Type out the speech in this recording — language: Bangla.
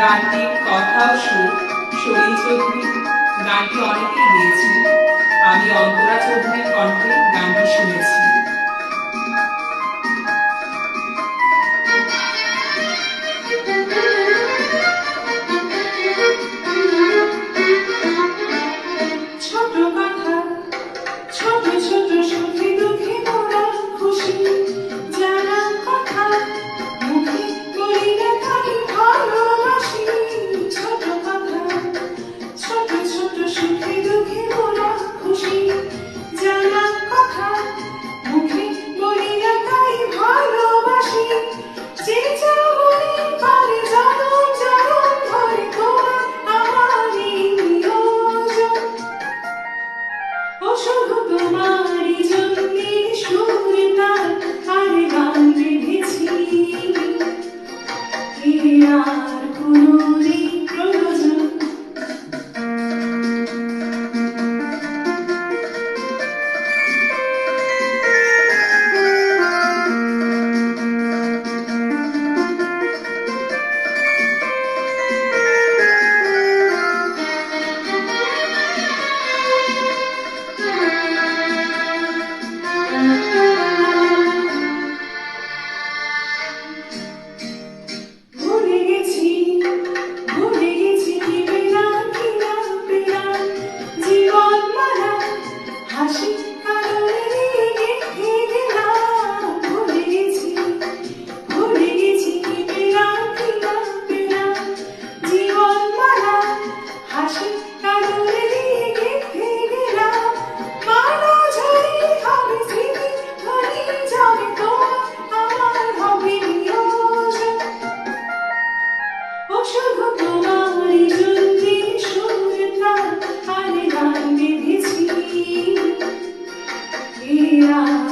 গানটির কথা শরীর চৌধুরী গানটি অনেকেই গেয়েছেন। আমি অন্তরা চৌধুরীর কণ্ঠে গানটি শুনেছি। শুধু তোমারই জন্মে সুর আর গান। Yeah.